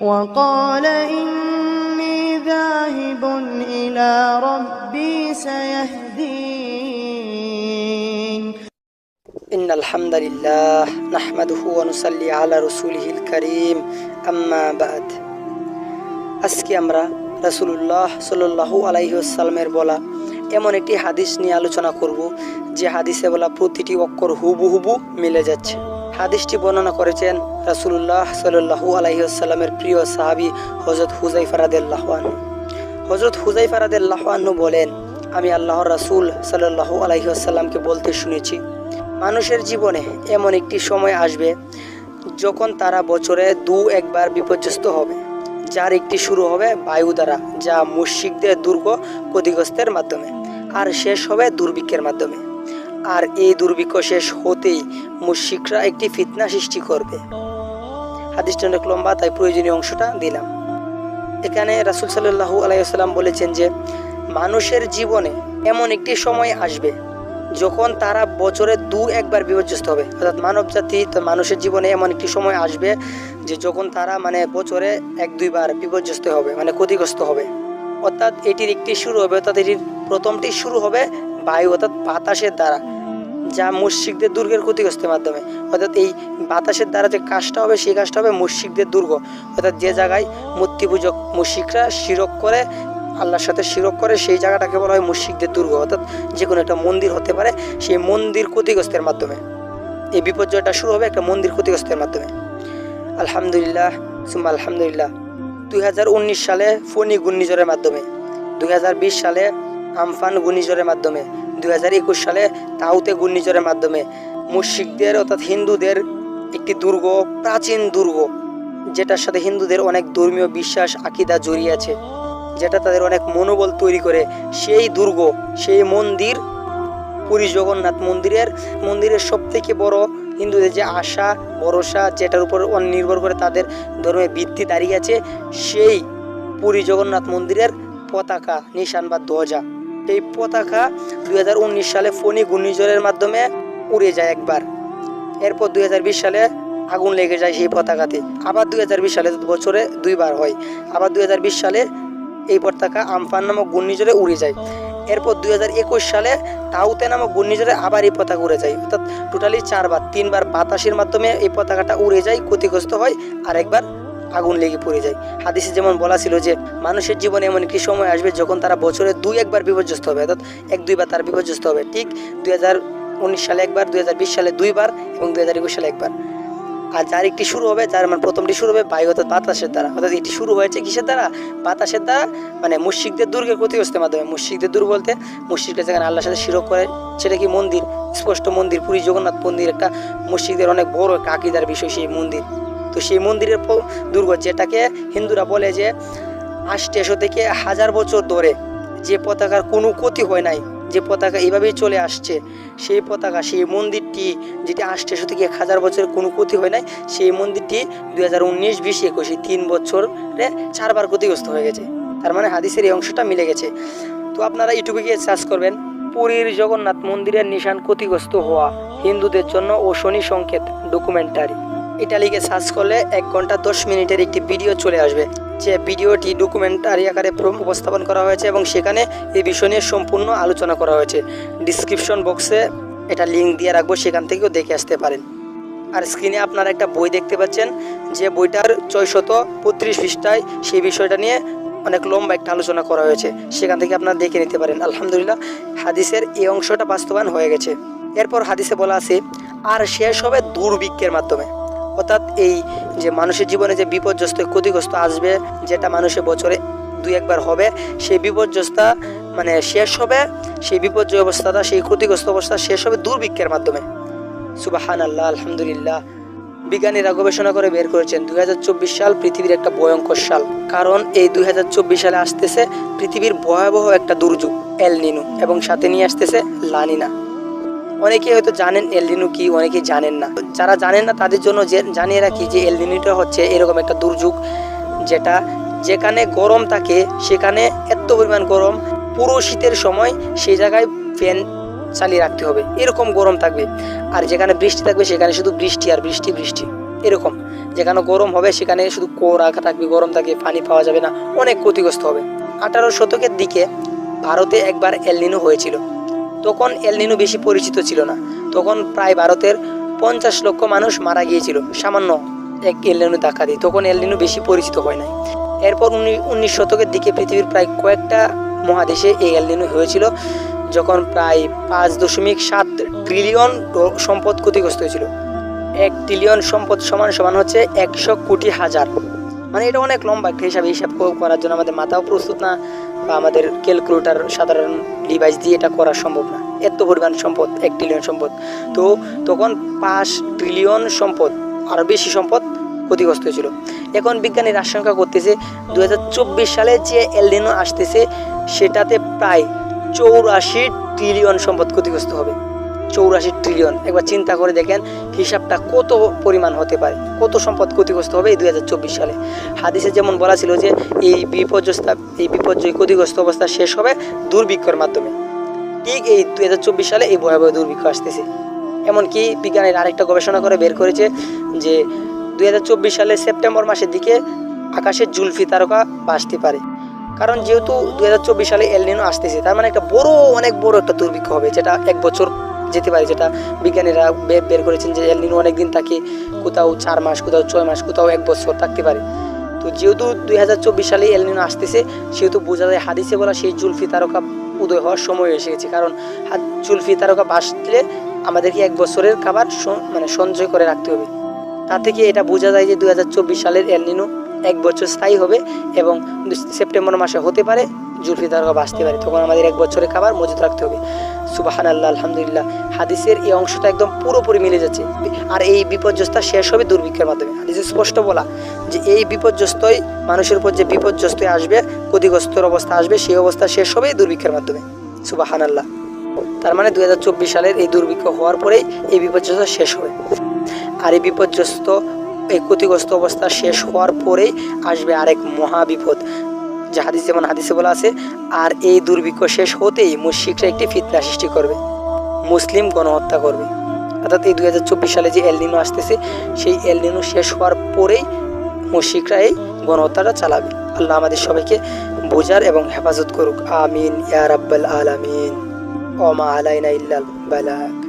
وقال إني ذاهب إلى ربي سيهدين إن الحمد لله نحمده ونصلي على رسوله الكريم أما بعد আজকে আমরা রাসূলুল্লাহ সাল্লাল্লাহু আলাইহি ওয়াসাল্লামের বলা এমন একটি হাদিস নিয়ে আলোচনা করব যে হাদিসে বলা প্রতিটি অক্ষর হুবহু মিলে যাচ্ছে হাদিসটি বর্ণনা করেছেন রাসূলুল্লাহ সাল্লাল্লাহু আলাইহি ওয়াসাল্লামের প্রিয় সাহাবী রাদিয়াল্লাহু আনহু। হযরত হুযাইফা রাদিয়াল্লাহু আনহু বলেন, আমি আল্লাহর রাসূল সাল্লাল্লাহু আলাইহি ওয়াসাল্লামকে বলতে শুনেছি, মানুষের জীবনে এমন একটি সময় আসবে যখন তারা বছরে দু একবার বিপর্যস্ত হবে, যার একটি শুরু হবে বায়ু দ্বারা, যা মুশিকদের দুর্গ ক্ষতিগ্রস্তের মাধ্যমে, আর শেষ হবে দুর্ভিক্ষের মাধ্যমে। আর এই দুর্ভিক্ষ শেষ হতেই মুশিকরা একটি ফিতনা সৃষ্টি করবে। হাদিসটা অনেক লম্বা, তাই প্রয়োজনীয় অংশটা দিলাম। এখানে রাসুল সাল্লাহু আলাইসাল্লাম বলেছেন যে, মানুষের জীবনে এমন একটি সময় আসবে যখন তারা বছরে দু, একবার বিপর্যস্ত হবে। অর্থাৎ মানব জাতি মানুষের জীবনে এমন একটি সময় আসবে যে যখন তারা মানে বছরে এক, দুইবার বিপর্যস্ত হবে মানে ক্ষতিগ্রস্ত হবে। অর্থাৎ এটির একটি শুরু হবে, অর্থাৎ এটির প্রথমটি শুরু হবে বায়ু, অর্থাৎ বাতাসের দ্বারা। যা মুশিকদের দুর্গের ক্ষতিগ্রস্তের মাধ্যমে। অর্থাৎ এই বাতাসের দ্বারা যে কাজটা হবে, সেই কাজটা হবে মুশিকদের দুর্গ। অর্থাৎ যে জায়গায় মূর্তি পূজক মুশিকরা শিরক করে, আল্লাহর সাথে শিরক করে, সেই জায়গাটাকে বলা হয় মুশিকদের দুর্গ। অর্থাৎ যে কোনো একটা মন্দির হতে পারে, সেই মন্দির ক্ষতিগ্রস্তের মাধ্যমে। এই বিপর্যয়টা শুরু হবে একটা মন্দির ক্ষতিগ্রস্তের মাধ্যমে। আলহামদুলিল্লাহ, সুম্মা আলহামদুলিল্লাহ। দুই হাজার উনিশ সালে ফনি ঘূর্ণিঝড়ের মাধ্যমে, দুই হাজার বিশ সালে আমফান ঘূর্ণিঝড়ের মাধ্যমে দুই হাজার একুশ সালে তাউতে ঘূর্ণিঝড়ের মাধ্যমে মুশিকদের অর্থাৎ হিন্দুদের একটি দুর্গ, প্রাচীন দুর্গ, যেটার সাথে হিন্দুদের অনেক ধর্মীয় বিশ্বাস, আকিদা জড়িয়ে আছে, যেটা তাদের অনেক মনোবল তৈরি করে। সেই দুর্গ, সেই মন্দির, পুরী জগন্নাথ মন্দিরের মন্দিরের সব থেকে বড় হিন্দুদের যে আশা, ভরসা, যেটার উপর নির্ভর করে তাদের ধর্মের ভিত্তি দাঁড়িয়ে আছে, সেই পুরী জগন্নাথ মন্দিরের পতাকা, নিশান বা ধ্বজা। এই পতাকা দুই হাজার উনিশ সালে ফণি ঘূর্ণিঝড়ের মাধ্যমে উড়ে যায় একবার। এরপর দু হাজার বিশ সালে আগুন লেগে যায় সেই পতাকাতে। আবার দু হাজার বিশ সালে বছরে দুইবার হয়। আবার দু হাজার বিশ সালে এই পতাকা আমফান নামক ঘূর্ণিঝড়ে উড়ে যায়। এরপর দু হাজার একুশ সালে তাউতে নামক ঘূর্ণিঝড়ে আবার এই পতাকা উড়ে যায়। অর্থাৎ টোটালি চারবার, তিনবার বাতাসের মাধ্যমে এই পতাকাটা উড়ে যায়, ক্ষতিগ্রস্ত হয় আর একবার আগুন লেগে পড়ে যায়। হাদিসে যেমন বলা ছিল যে, মানুষের জীবনে এমন একটি সময় আসবে যখন তারা বছরে দুই একবার বিপর্যস্ত হবে, অর্থাৎ এক দুইবার তারা বিপর্যস্ত হবে। ঠিক দুই উনিশ সালে একবার, দুই হাজার বিশ সালে দুইবার এবং দু হাজার একুশ সালে একবার। আর যার একটি শুরু হবে, যার মানে প্রথমটি শুরু হবে বায়ু, অর্থাৎ বাতাসের দ্বারা। অর্থাৎ এটি শুরু হয়েছে কিসের দ্বারা? বাতাসের দ্বারা মানে মুশিকদের দুর্গের ক্ষতিগ্রস্তের মাধ্যমে। মুশিকদের দুর্গ বলতে মুশিকরা যেখানে আল্লাহর সাথে শিরক করে, সেটা কি মন্দির? স্পষ্ট মন্দির, পুরী জগন্নাথ মন্দির, একটা মুশিকদের অনেক বড় একটা আকিদার বিষয়, সেই মন্দির। তো সেই মন্দিরের দুর্গ, যেটাকে হিন্দুরা বলে যে আষ্টেশো থেকে হাজার বছর ধরে যে পতাকার কোনো ক্ষতি হয় নাই, যে পতাকা এভাবেই চলে আসছে, সেই পতাকা, সেই মন্দিরটি যেটি আষ্টেশো থেকে এক হাজার বছরের কোনো ক্ষতি হয় নাই, সেই মন্দিরটি দুই হাজার উনিশ, বিশ, একুশে তিন বছরে চারবার ক্ষতিগ্রস্ত হয়ে গেছে। তার মানে হাদিসের এই অংশটা মিলে গেছে। তো আপনারা ইউটিউবে গিয়ে সার্চ করবেন, পুরীর জগন্নাথ মন্দিরের নিশান ক্ষতিগ্রস্ত হওয়া হিন্দুদের জন্য ও শনি সংকেত ডকুমেন্টারি এটা লিখে সার্চ করলে এক ঘণ্টা দশ মিনিটের একটি ভিডিও চলে আসবে, যে ভিডিওটি ডকুমেন্টারি আকারে উপস্থাপন করা হয়েছে এবং সেখানে এই বিষয় নিয়ে সম্পূর্ণ আলোচনা করা হয়েছে। ডিসক্রিপশন বক্সে এটা লিঙ্ক দিয়ে রাখব, সেখান থেকেও দেখে আসতে পারেন। আর স্ক্রিনে আপনারা একটা বই দেখতে পাচ্ছেন, যে বইটার ছয়শত বত্রিশ পৃষ্ঠায় সেই বিষয়টা নিয়ে অনেক লম্বা একটা আলোচনা করা হয়েছে। সেখান থেকে আপনারা দেখে নিতে পারেন। আলহামদুলিল্লাহ, হাদিসের এই অংশটা বাস্তবায়ন হয়ে গেছে। এরপর হাদিসে বলা আছে, আর শেষ হবে দুর্ভিক্ষের মাধ্যমে। অর্থাৎ এই যে মানুষের জীবনে যে বিপর্যস্ত, ক্ষতিগ্রস্ত আসবে, যেটা মানুষের বছরে দুই একবার হবে, সেই বিপর্যস্তা মানে শেষ হবে, সেই বিপর্যয় অবস্থাটা, সেই ক্ষতিগ্রস্ত অবস্থা শেষ হবে দুর্ভিক্ষের মাধ্যমে। সুবাহান আল্লাহ আলহামদুলিল্লাহ। বিজ্ঞানীরা গবেষণা করে বের করেছেন, দুই হাজার চব্বিশ সাল পৃথিবীর একটা ভয়ঙ্কর সাল। কারণ এই দুই হাজার চব্বিশ সালে আসতেছে পৃথিবীর ভয়াবহ একটা দুর্যোগ, এল নিনু, এবং সাথে নিয়ে আসতেছে লানিনা। অনেকে হয়তো জানেন এলনিনু কি, অনেকেই জানেন না। যারা জানেন না, তাদের জন্য জানিয়ে রাখি যে এলনিনুটা হচ্ছে এরকম একটা দুর্যোগ, যেটা যেখানে গরম থাকে, সেখানে এত পরিমাণ গরম, পুরো শীতের সময় সেই জায়গায় ফ্যান চালিয়ে রাখতে হবে। এরকম গরম থাকবে। আর যেখানে বৃষ্টি থাকবে, সেখানে শুধু বৃষ্টি আর বৃষ্টি বৃষ্টি। এরকম। যেখানে গরম হবে, সেখানে শুধু কোরা থাকবে, গরম থাকবে পানি পাওয়া যাবে না। অনেক ক্ষতিগ্রস্ত হবে। আঠারো শতকের দিকে ভারতে একবার এলনিনো হয়েছিল। তখন এলনিনো বেশি পরিচিত ছিল না। তখন প্রায় ভারতের পঞ্চাশ লক্ষ মানুষ মারা গিয়েছিল। সামান্য এক এলনিনো ধাক্কা দিয়ে। তখন এলনিনো বেশি পরিচিত হয় নাই। এরপর উনি- উনিশ শতকের দিকে পৃথিবীর প্রায় কয়েকটা মহাদেশে এই এলনিনো হয়েছিল, যখন প্রায় পাঁচ দশমিক সাত ট্রিলিয়ন সম্পদ ক্ষতিগ্রস্ত হয়েছিল। এক ট্রিলিয়ন সম্পদ সমান সমান হচ্ছে একশো কোটি হাজার। মানে এটা অনেক লম্বা একটা হিসাব হিসাব করার জন্য আমাদের মাথাও প্রস্তুত না বা আমাদের ক্যালকুলেটার সাধারণ ডিভাইস দিয়ে এটা করা সম্ভব না। এত পরিমাণ সম্পদ, এক ট্রিলিয়ন সম্পদ। তো তখন পাঁচ ট্রিলিয়ন সম্পদ আরও বেশি সম্পদ ক্ষতিগ্রস্ত হয়েছিল। এখন বিজ্ঞানীরা আশঙ্কা করতেছে দু হাজার চব্বিশ সালে যে এলডিনো আসতেছে, সেটাতে প্রায় চৌরাশি ট্রিলিয়ন সম্পদ ক্ষতিগ্রস্ত হবে। চৌরাশি ট্রিলিয়ন একবার চিন্তা করে দেখেন হিসাবটা কত পরিমাণ হতে পারে, কত সম্পদ ক্ষতিগ্রস্ত হবে এই দুই হাজার চব্বিশ সালে। হাদিসে যেমন বলা ছিল যে এই বিপর্যস্তা, এই বিপর্যয় ক্ষতিগ্রস্ত অবস্থা শেষ হবে দুর্ভিক্ষর মাধ্যমে। ঠিক এই দুই হাজার চব্বিশ সালে এই ভয়াবহ দুর্ভিক্ষ আসতেছে। এমনকি বিজ্ঞানীর আরেকটা গবেষণা করে বের করেছে যে দু হাজার চব্বিশ সালে সেপ্টেম্বর মাসের দিকে আকাশে জুলফি তারকা ভাসতে পারে। কারণ যেহেতু দু হাজার চব্বিশ সালে এলনিনো আসতেছে, তার মানে একটা বড়, অনেক বড় একটা দুর্ভিক্ষ হবে, যেটা এক বছর যেতে পারে, যেটা বিজ্ঞানীরা বের করেছেন যে এলনিনো অনেক দিন থাকে কোথাও চার মাস, কোথাও ছয় মাস, কোথাও এক বছর থাকতে পারে। তো যেহেতু দুই হাজার চব্বিশ সালে এলনিনো আসতেছে, সেহেতু বোঝা যায় হাদিসে বলা সেই জুলফি তারকা উদয় হওয়ার সময় এসে গেছে। কারণ জুলফি তারকা বাসলে আমাদেরকে এক বছরের খাবার মানে সঞ্চয় করে রাখতে হবে। তা থেকে এটা বোঝা যায় যে দুই হাজার চব্বিশ সালের এলনিনো এক বছর স্থায়ী হবে এবং সেপ্টেম্বর মাসে হতে পারে, জুলফি তারকা বাঁচতে পারে। তখন আমাদের এক বছরের খাবার মজুত রাখতে হবে। সুবাহান আল্লাহ আলহামদুলিল্লাহ। হাদিসের এই অংশটা একদম পুরোপুরি মিলে যাচ্ছে। আর এই বিপর্যস্তা শেষ হবে দুর্ভিক্ষের মাধ্যমে। হাদিসে স্পষ্ট বলা যে এই বিপর্যস্তই মানুষের উপর যে বিপর্যস্ত আসবে, ক্ষতিগ্রস্তর অবস্থা আসবে, সেই অবস্থা শেষ হবে এই দুর্ভিক্ষের মাধ্যমে। সুবাহান আল্লাহ তার মানে দুই হাজার চব্বিশ সালের এই দুর্ভিক্ষ হওয়ার পরেই এই বিপর্যস্ত শেষ হবে। আর এই বিপর্যস্ত, এই ক্ষতিগ্রস্ত অবস্থা শেষ হওয়ার পরেই আসবে আরেক মহা বিপদ যে হাদিস যেমন হাদিসে বলা আছে, আর এই দুর্ভিক্ষ শেষ হতেই মুশিকরা একটি ফিতনা সৃষ্টি করবে, মুসলিম গণহত্যা করবে। অর্থাৎ এই দুই হাজার চব্বিশ সালে যে এলনিনো আসতেছে, সেই এলনিনো শেষ হওয়ার পরেই মুশিকরা এই গণহত্যাটা চালাবে। আল্লাহ আমাদের সবাইকে বোঝার এবং হেফাজত করুক। আমিন, ইয়া রাব্বাল আলামিন। ওমা আলাইনা ইল্লাল বালাক